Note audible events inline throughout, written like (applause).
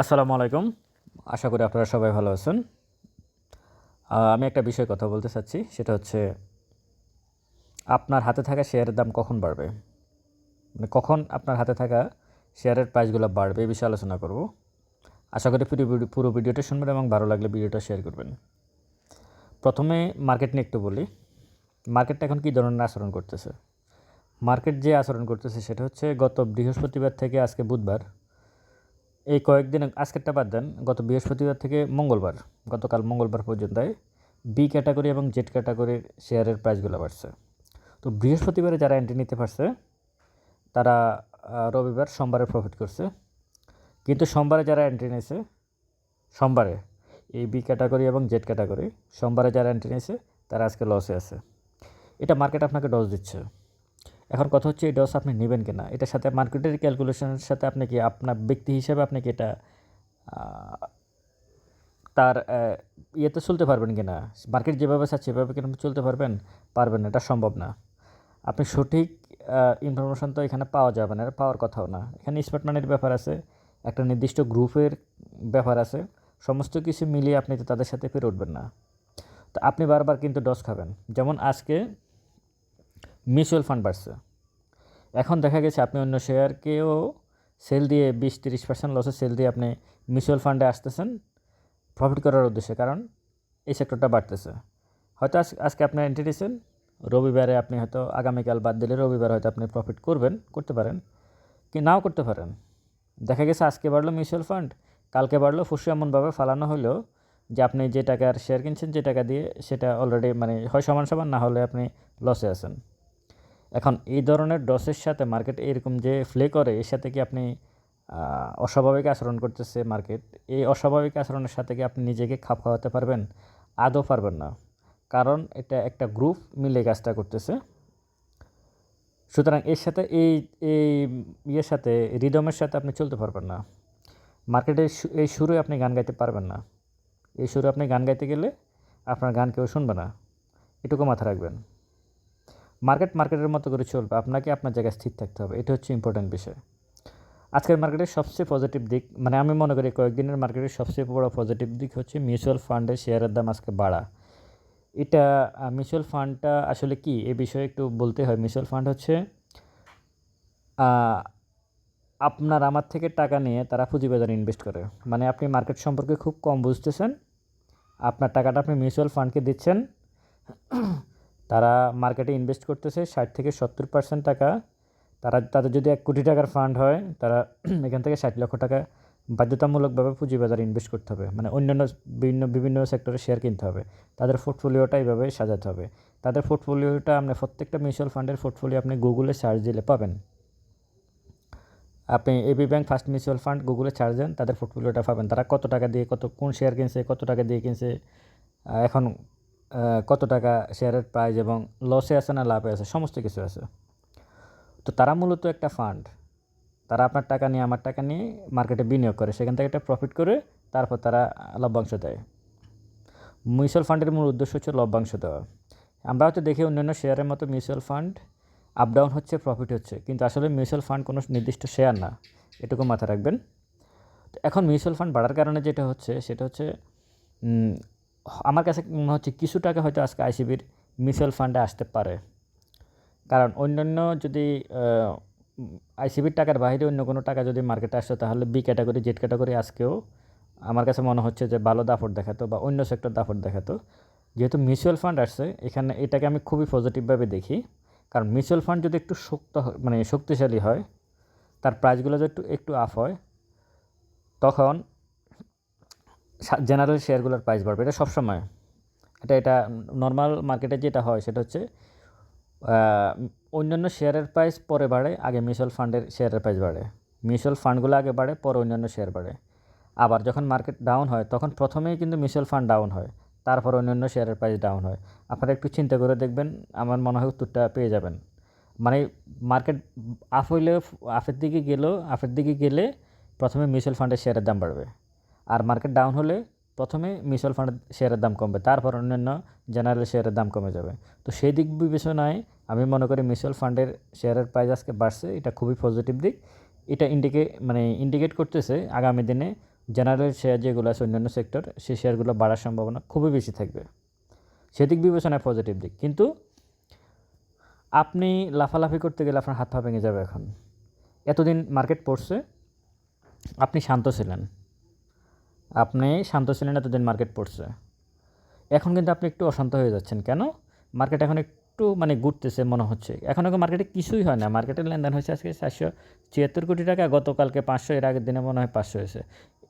আসসালামু আলাইকুম। আশা করি আপনারা সবাই ভালো আছেন। আমি একটা বিষয়ে কথা বলতে চাচ্ছি, সেটা হচ্ছে আপনার হাতে থাকা শেয়ারের দাম কখন বাড়বে? মানে কখন আপনার হাতে থাকা শেয়ারের প্রাইসগুলো বাড়বে এই বিষয়ে আলোচনা করব। আশা করি পুরো পুরো ভিডিওটা শুনবেন এবং ভালো লাগলে ভিডিওটা শেয়ার করবেন। প্রথমে মার্কেট নিয়ে একটু বলি। মার্কেটটা এখন কী ধরনের আচরণ করতেছে? মার্কেট যে আচরণ করতেছে, সেটা হচ্ছে গত বৃহস্পতিবার থেকে আজকে বুধবার এই কয়েকদিন আজকেরটা বাদ দেন, গত বৃহস্পতিবার থেকে মঙ্গলবার, গতকাল মঙ্গলবার পর্যন্ত বি ক্যাটাগরি এবং জেড ক্যাটাগরির শেয়ারের প্রাইসগুলো বাড়ছে। তো বৃহস্পতিবারে যারা এন্ট্রি নিতে পারছে, তারা রবিবার সোমবারে প্রফিট করছে। কিন্তু সোমবারে যারা এন্ট্রি নিয়েছে সোমবারে এই বি ক্যাটাগরি এবং জেড ক্যাটাগরি সোমবারে যারা এন্ট্রি নিয়েছে তারা আজকে লসে আছে। এটা মার্কেট আপনাকে ডস দিচ্ছে। এখন কথা হচ্ছে এই ডস আপনি নেবেন কিনা? এটার সাথে মার্কেটের ক্যালকুলেশনের সাথে আপনি কি আপনার ব্যক্তি হিসেবে আপনি কি এটা তার ইয়েতে চলতে পারবেন কিনা? মার্কেট যেভাবে চাচ্ছে সেভাবে কিন্তু চলতে পারবেন? পারবেন না, এটা সম্ভব না। আপনি সঠিক ইনফরমেশন তো এখানে পাওয়া যাবে না, এটা পাওয়ার কথাও না। এখানে স্মার্ট মানির ব্যাপার আছে, একটা নির্দিষ্ট গ্রুপের ব্যাপার আছে। সমস্ত কিছু মিলিয়ে আপনি তো তাদের সাথে ফিরে উঠবেন না। তো আপনি বারবার কিন্তু ডস খাবেন। যেমন আজকে মিউচুয়াল ফান্ড বাড়ছে। এখন দেখা গেছে আপনি অন্য শেয়ারকেও সেল দিয়ে বিশ তিরিশ পার্সেন্ট লসে সেল দিয়ে আপনি মিউচুয়াল ফান্ডে আসতেছেন, প্রফিট করার উদ্দেশ্যে। কারণ এই সেক্টরটা বাড়তেছে। হয়তো আজ আজকে আপনি এন্ট্রি দিয়েছেন রবিবারে আপনি হয়তো আগামীকাল বাদ দিলে রবিবার হয়তো আপনি প্রফিট করবেন, করতে পারেন, কি নাও করতে পারেন। দেখা গেছে আজকে বাড়লো মিউচুয়াল ফান্ড, কালকে বাড়লো ফুসু এমনভাবে ফালানো হলো যে আপনি যে টাকার শেয়ার কিনছেন, যে টাকা দিয়ে সেটা অলরেডি মানে হয় সমান সমান, না হলে আপনি লসে আছেন। এখন এই ধরনের ডসের সাথে মার্কেট এরকম যে ফ্লে করে, এর সাথে কি আপনি অস্বাভাবিক আচরণ করতেছে মার্কেট এই অস্বাভাবিক আচরণের সাথে কি আপনি নিজেকে খাপ খাওয়াতে পারবেন? আদৌ পারবেন না। কারণ এটা একটা গ্রুপ মিলে কাজটা করতেছে। সুতরাং এর সাথে এই এই ইয়ের সাথে রিদমের সাথে আপনি চলতে পারবেন না। মার্কেটের এই সুরে আপনি গান গাইতে পারবেন না। এই সুরে আপনি গান গাইতে গেলে আপনার গান কেউ শুনবে না। এটুকু মাথা রাখবেন। মার্কেট মার্কেটের মতো করে চলবে। আপনাকে আপনার জায়গায় স্থির থাকতে হবে। এটা হচ্ছে ইম্পর্ট্যান্ট বিষয়। আজকের মার্কেটের সবচেয়ে পজিটিভ দিক মানে আমি মনে করি কয়েকদিনের মার্কেটের সবচেয়ে বড় পজিটিভ দিক হচ্ছে মিউচুয়াল ফান্ডের শেয়ারের দাম আজকে বাড়া। এটা মিউচুয়াল ফান্ডটা আসলে কি? এ বিষয়ে একটু বলতে হয়। মিউচুয়াল ফান্ড হচ্ছে আপনার আমার থেকে টাকা নিয়ে তারা পুঁজিবাজারে ইনভেস্ট করে। মানে আপনি মার্কেট সম্পর্কে খুব কম বুঝতেছেন। আপনার টাকাটা আপনি মিউচুয়াল ফান্ডকে দিচ্ছেন। তারা মার্কেটে ইনভেস্ট করতেছে ষাট থেকে সত্তর পার্সেন্ট টাকা। তারা, তাদের যদি এক কোটি টাকার ফান্ড হয়, তারা (clears throat) এখান থেকে ষাট লক্ষ টাকা বাধ্যতামূলকভাবে পুঁজিবাজারে ইনভেস্ট করতে হবে। মানে অন্যান্য বিভিন্ন বিভিন্ন সেক্টরে শেয়ার কিনতে হবে। তাদের পোর্টফোলিওটা এইভাবে সাজাতে হবে। তাদের পোর্টফোলিওটা আপনি প্রত্যেকটা মিউচুয়াল ফান্ডের পোর্টফোলিও আপনি গুগলে সার্চ দিলে পাবেন। আপনি AB bank first mutual fund গুগলে ছাড় দেন, তাদের পোর্টফোলিওটা পাবেন। তারা কত টাকা দিয়ে, কত, কোন শেয়ার কিনছে, কত টাকা দিয়ে কিনছে। এখন কত টাকা শেয়ারের প্রাইস এবং লসে আছে না লাভে আছে, সমস্ত কিছু আছে। তো তারা মূলত একটা ফান্ড তারা আপনার টাকা নিয়ে, আমার টাকা নিয়ে মার্কেটে বিনিয়োগ করে, সেখান থেকে একটা প্রফিট করে তারপর তারা লভ্যাংশ দেয়। মিউচুয়াল ফান্ডের মূল উদ্দেশ্য হচ্ছে লভ্যাংশ দেওয়া। আমরা হয়তো দেখি অন্যান্য শেয়ারের মতো মিউচুয়াল ফান্ড আপ ডাউন হচ্ছে প্রফিট হচ্ছে, কিন্তু আসলে মিউচুয়াল ফান্ড কোনো নির্দিষ্ট শেয়ার না, এটুকু মাথায় রাখবেন। তো এখন মিউচুয়াল ফান্ড বাড়ার কারণে যেটা হচ্ছে, সেটা হচ্ছে আমার কাছে মনে হচ্ছে কিছু টাকা হয়তো আজকে আইসিবির মিউচুয়াল ফান্ডে আসতে পারে। কারণ অন্যান্য যদি আইসিবির টাকার বাইরে অন্য কোনো টাকা যদি মার্কেটে আসতো তাহলে বি ক্যাটাগরি জেড ক্যাটাগরি আজকেও আমার কাছে মনে হচ্ছে যে ভালো দাফট দেখাতো বা অন্য সেক্টর দাফট দেখাতো। যেহেতু মিউচুয়াল ফান্ড আসছে, এখানে এটাকে আমি খুবই পজিটিভভাবে দেখি। কারণ মিউচুয়াল ফান্ড যদি একটু শক্ত মানে শক্তিশালী হয়, তার প্রাইসগুলো যদি একটু একটু আপ হয়, তখন জেনারেল শেয়ারগুলোর প্রাইস বাড়বে। এটা সবসময়। এটা এটা নর্মাল মার্কেটে যেটা হয়, সেটা হচ্ছে অন্যান্য শেয়ারের প্রাইস পরে বাড়ে, আগে মিউচুয়াল ফান্ডের শেয়ারের প্রাইস বাড়ে। মিউচুয়াল ফান্ডগুলো আগে বাড়ে, পরে অন্যান্য শেয়ার বাড়ে। আবার যখন মার্কেট ডাউন হয়, তখন প্রথমেই কিন্তু মিউচুয়াল ফান্ড ডাউন হয়, তারপর অন্যান্য শেয়ারের প্রাইস ডাউন হয়। আপনারা একটু চিন্তা করে দেখবেন, আমার মনে হয় উত্তরটা পেয়ে যাবেন। মানে মার্কেট আপ হইলে আপের দিকে গেলেও আপের দিকে গেলে প্রথমে মিউচুয়াল ফান্ডের শেয়ারের দাম বাড়বে। আর মার্কেট ডাউন হলে প্রথমে মিউচুয়াল ফান্ডের শেয়ারের দাম কমবে, তারপর অন্যান্য জেনারেল শেয়ারের দাম কমে যাবে। তো সেই দিক বিবেচনায় আমি মনে করি মিউচুয়াল ফান্ডের শেয়ারের প্রাইস আজকে বাড়ছে, এটা খুবই পজিটিভ দিক। এটা ইন্ডিকে মানে ইন্ডিকেট করতেছে আগামী দিনে জেনারেল শেয়ার যেগুলো আছে অন্যান্য সেক্টর সেই শেয়ারগুলো বাড়ার সম্ভাবনা খুবই বেশি থাকবে। সেদিক বিবেচনায় পজিটিভ দিক। কিন্তু আপনি লাফালাফি করতে গেলে আপনার হাত পা ভেঙে যাবে এখন। এতদিন মার্কেট পড়ছে, আপনি শান্ত ছিলেন। আপনি শান্ত ছিলেন, এতদিন মার্কেট পড়ছে। এখন কিন্তু আপনি একটু অশান্ত হয়ে যাচ্ছেন। কেন? মার্কেট এখন একটু মানে ঘুরতেছে, মনে হচ্ছে। এখন এখন মার্কেটে কিছুই হয় না? মার্কেটের লেনদেন হয়েছে আজকে চারশো ছিয়াত্তর কোটি টাকা, গতকালকে পাঁচশো, এর আগের দিনে মনে হয় পাঁচশো হয়েছে।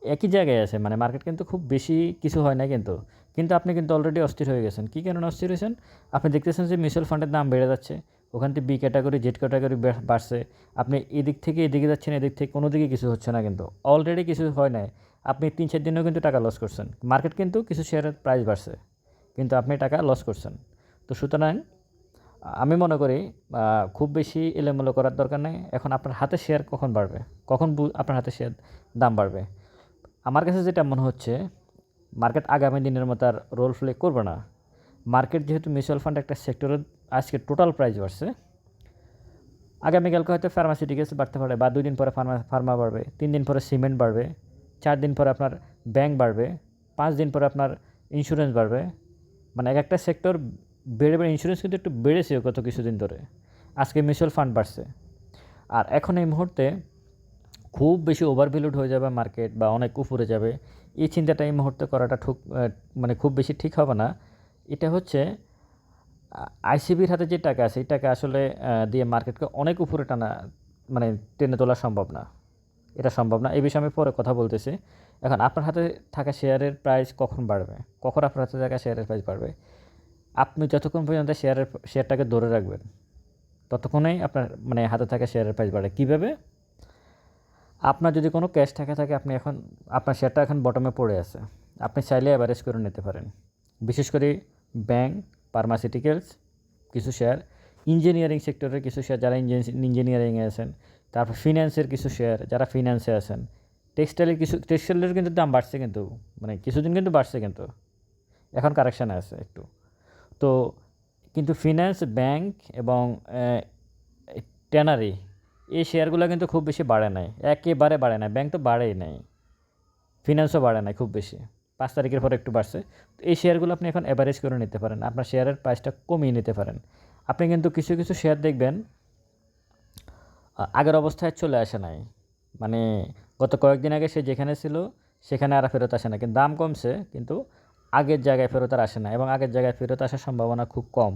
একই জায়গায় আছে মানে মার্কেট কিন্তু খুব বেশি কিছু হয় না কিন্তু। কিন্তু আপনি কিন্তু অলরেডি অস্থির হয়ে গেছেন। কী কারণে অস্থির হয়েছেন? আপনি দেখতেছেন যে মিউচুয়াল ফান্ডের দাম বেড়ে যাচ্ছে। ওখান থেকে বি ক্যাটাগরি জেড ক্যাটাগরি বাড়ছে। আপনি এদিক থেকে এদিকে যাচ্ছেন, এদিক থেকে কোনো দিকে কিছু হচ্ছে না কিন্তু। অলরেডি কিছু হয় নাই। আপনি তিন, চার দিনেও কিন্তু টাকা লস করছেন। মার্কেট কিন্তু কিছু শেয়ারের প্রাইস বাড়ছে, কিন্তু আপনি টাকা লস করছেন। তো সুতরাং, আমি মনে করি খুব বেশি এলোমেলো করার দরকার নেই। এখন আপনার হাতে শেয়ার কখন বাড়বে? কখন আপনার হাতে শেয়ার দাম বাড়বে? আমার কাছে যেটা মনে হচ্ছে মার্কেট আগামী দিনের মতো আর রোল প্লে করবে না। মার্কেট যেহেতু মিউচুয়াল ফান্ড একটা সেক্টরের আজকে টোটাল প্রাইস বাড়ছে, আগামীকালকে হয়তো ফার্মাসিউটিক্যালস বাড়তে পারে, বা দুই দিন পরে ফার্মা ফার্মা বাড়বে, তিন দিন পরে সিমেন্ট বাড়বে। চার দিন পরে আপনার ব্যাংক বাড়বে, পাঁচ দিন পরে আপনার ইন্স্যুরেন্স বাড়বে। মানে এক একটা সেক্টর বেড়ে বেড়ে ইন্স্যুরেন্স কিন্তু একটু বেড়েছে গত কিছুদিন ধরে। আজকে মিউচুয়াল ফান্ড বাড়ছে। আর এখন এই মুহূর্তে খুব বেশি ওভারভ্যালুড হয়ে যাবে মার্কেট বা অনেক উপরে যাবে। এই চিন্তাটা এই মুহূর্তে করাটা ঠুক মানে খুব বেশি ঠিক হবে না। এটা হচ্ছে আইসিবির হাতে যে টাকা আছে, এই টাকা আসলে দিয়ে মার্কেটকে অনেক উপরে টানা মানে টেনে তোলা সম্ভব না। এটা সম্ভব না। এই বিষয়ে আমি পরে কথা বলতেছি। এখন আপনার হাতে থাকা শেয়ারের প্রাইস কখন বাড়বে? কখন আপনার হাতে থাকা শেয়ারের প্রাইস বাড়বে? আপনি যতক্ষণ পর্যন্ত শেয়ারের শেয়ারটাকে ধরে রাখবেন, ততক্ষণেই আপনার মানে হাতে থাকা শেয়ারের প্রাইস বাড়ে। কীভাবে? আপনার যদি কোনো ক্যাশ টাকা থাকে, আপনি এখন, আপনার শেয়ারটা এখন বটমে পড়ে আছে। আপনি চাইলে অ্যাভারেজ করে নিতে পারেন। বিশেষ করে ব্যাংক ফার্মাসিউটিক্যালস কিছু শেয়ার ইঞ্জিনিয়ারিং সেক্টরের কিছু শেয়ার যারা ইঞ্জিনিয়ারিংয়ে আছেন তারপর ফিন্যান্সের কিছু শেয়ার যারা ফিন্যান্সে আছেন টেক্সটাইলের কিছু টেক্সটাইলের কিন্তু দাম বাড়ছে কিন্তু মানে কিছুদিন কিন্তু বাড়ছে কিন্তু। এখন কারেকশান আছে একটু। তো কিন্তু ফিন্যান্স ব্যাংক এবং ট্যানারি এই শেয়ারগুলো কিন্তু খুব বেশি বাড়ে নাই। একেবারে বাড়ে নাই। ব্যাংক তো বাড়েই নাই। ফিনান্সও বাড়ে নাই খুব বেশি। পাঁচ তারিখের পর একটু বাড়ছে। তো এই শেয়ারগুলো আপনি এখন অ্যাভারেজ করে নিতে পারেন। আপনার শেয়ারের প্রাইসটা কমিয়ে নিতে পারেন। আপনি কিন্তু কিছু কিছু শেয়ার দেখবেন আগের অবস্থায় চলে আসে নাই। মানে গত কয়েকদিন আগে সে যেখানে ছিল, সেখানে আর ফেরত আসে না কিন্তু দাম কমছে, কিন্তু আগের জায়গায় ফেরত আর আসে না এবং আগের জায়গায় ফেরত আসার সম্ভাবনা খুব কম।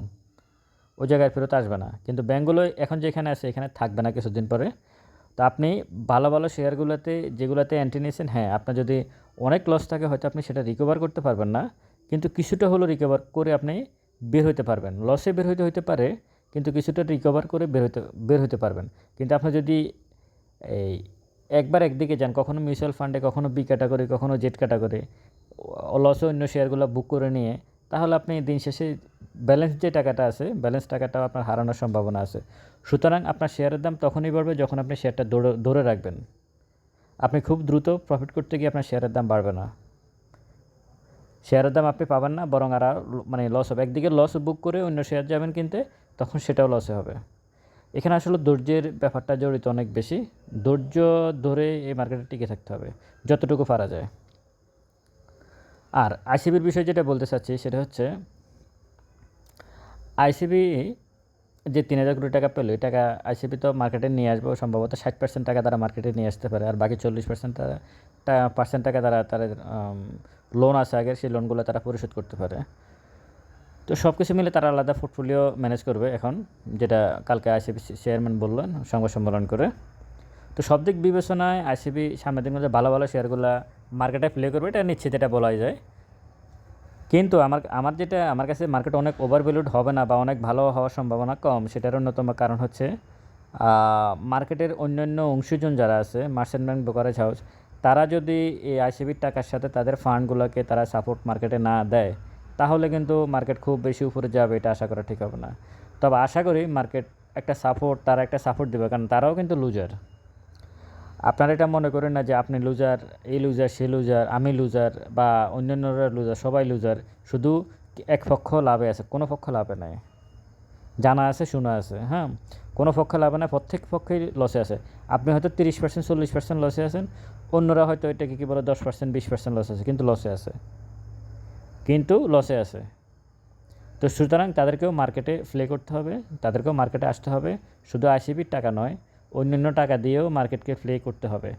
ওই জায়গায় ফেরত আসবে না। কিন্তু ব্যাঙ্কগুলো এখন যেখানে আছে, এখানে থাকবে না কিছুদিন পরে। তো আপনি ভালো ভালো শেয়ারগুলোতে, যেগুলোতে অ্যান্টি নিয়েছেন হ্যাঁ আপনার যদি অনেক লস থাকে, হয়তো আপনি সেটা রিকভার করতে পারবেন না। কিন্তু কিছুটা হলো রিকভার করে আপনি বের হইতে পারবেন। লসে বের হইতে হইতে পারে কিন্তু কিছুটা রিকভার করে বের হতে বের হতে পারবেন। কিন্তু আপনি যদি এই একবার একদিকে যান, কখনো মিউচুয়াল ফান্ডে কখনো বি ক্যাটাগরি কখনো জেড ক্যাটাগরি লসে অন্য শেয়ারগুলো বুক করে নিয়ে, তাহলে আপনি দিন শেষে ব্যালেন্স যে টাকাটা আছে ব্যালেন্স টাকাটাও আপনার হারানোর সম্ভাবনা আছে। সুতরাং আপনার শেয়ারের দাম তখনই বাড়বে যখন আপনি শেয়ারটা ধরে ধরে রাখবেন। আপনি খুব দ্রুত প্রফিট করতে গিয়ে আপনার শেয়ারের দাম বাড়বে না। শেয়ারের দাম আপনি পাবেন না, বরং আর মানে লস হবে। একদিকে লস বুক করে অন্য শেয়ার যাবেন কিনতে তখন সেটাও লসে হবে। এখানে আসলে ধৈর্যের ব্যাপারটা জড়িত অনেক বেশি। ধৈর্য ধরে এই মার্কেটে টিকে থাকতে হবে, যতটুকু পারা যায়। আর আইসিবির বিষয়ে যেটা বলতে চাচ্ছি সেটা হচ্ছে আইসিবি যে তিন হাজার কোটি টাকা পেল, এই টাকা আইসিবি তো মার্কেটে নিয়ে আসবে সম্ভবত ষাট পার্সেন্ট টাকা তারা মার্কেটে নিয়ে আসতে পারে, আর বাকি চল্লিশ পার্সেন্ট তারা পার্সেন্ট টাকা তারা তাদের লোন আছে আগের, সেই লোনগুলো তারা পরিশোধ করতে পারে। তো সব কিছু মিলে তারা আলাদা পোর্টফোলিও ম্যানেজ করবে এখন, যেটা কালকে আইসিবি চেয়ারম্যান বললেন, সংবাদ সম্মেলন করে। তো সব দিক বিবেচনায় আইসিবি সামনের মধ্যে ভালো ভালো শেয়ারগুলো মার্কেটে প্লে করবে, এটা নিশ্চিত, এটা বলাই যায়। কিন্তু আমার আমার যেটা, আমার কাছে মার্কেট অনেক ওভারভ্যালুড হবে না বা অনেক ভালো হওয়ার সম্ভাবনা কম সেটার অন্যতম কারণ হচ্ছে মার্কেটের অন্যান্য অংশীজন যারা আছে মার্চেন্ট ব্যাংক ব্রোকারেজ হাউস তারা যদি এই আইসিবির টাকার সাথে তাদের ফান্ডগুলোকে তারা সাপোর্ট মার্কেটে না দেয় তাহলে কিন্তু মার্কেট খুব বেশি উপরে যাবে, এটা আশা করা ঠিক হবে না। তবে আশা করি মার্কেট একটা সাপোর্ট তারা একটা সাপোর্ট দেবে, কারণ তারাও কিন্তু লুজার আপনারা এটা মনে করেন না যে আপনি লুজার এই লুজার সে লুজার আমি লুজার বা অন্যান্যরা লুজার সবাই লুজার শুধু এক পক্ষ লাভে আছে, কোনো পক্ষ লাভে নাই। জানা আছে, শোনা আছে হ্যাঁ? কোনো পক্ষ লাভে না প্রত্যেক পক্ষেই লসে আছে। আপনি হয়তো তিরিশ পার্সেন্ট চল্লিশ পার্সেন্ট লসে আছেন, অন্যরা হয়তো এটাকে কী বলে, দশ পার্সেন্ট বিশ পার্সেন্ট লস আছে, কিন্তু লসে আছে। কিন্তু লসে আছে। তো সুতরাং তাদেরকেও মার্কেটে প্লে করতে হবে, তাদেরকেও মার্কেটে আসতে হবে। শুধু আইসিপির টাকা নয়, অন্যান্য টাকা দিয়েও মার্কেটকে প্লে করতে হবে।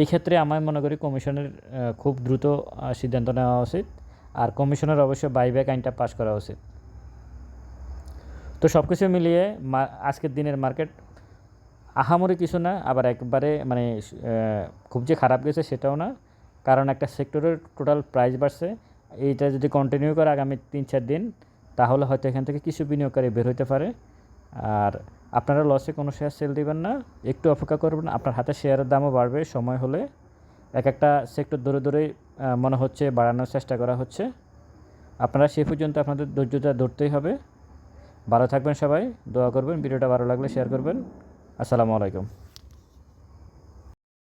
এই ক্ষেত্রে আমি মনে করি কমিশনের খুব দ্রুত সিদ্ধান্ত নেওয়া উচিত। আর কমিশনের অবশ্যই বাইব্যাক আইনটা পাশ করা উচিত। তো সব কিছু মিলিয়ে আজকের দিনের মার্কেট আহামরি কিছু না, আবার একবারে মানে খুব যে খারাপ গেছে সেটাও না। কারণ একটা সেক্টরের টোটাল প্রাইস বাড়ছে। এইটা যদি কন্টিনিউ করে আগামী তিন চার দিন, তাহলে হয়তো এখান থেকে কিছু বিনিয়োগকারী বের হতে পারে। আর আপনারা লসে কোনো শেয়ার সেল দিবেন না, একটু অপেক্ষা করবেন, আপনার হাতে শেয়ারের দামও বাড়বে সময় হলে। এক একটা সেক্টর ধরে ধরেই মনে হচ্ছে বাড়ানোর চেষ্টা করা হচ্ছে। আপনারা সে পর্যন্ত আপনাদের ধৈর্যটা ধরতেই হবে। ভালো থাকবেন সবাই, দোয়া করবেন, ভিডিওটা ভালো লাগলে শেয়ার করবেন। আসসালামু আলাইকুম।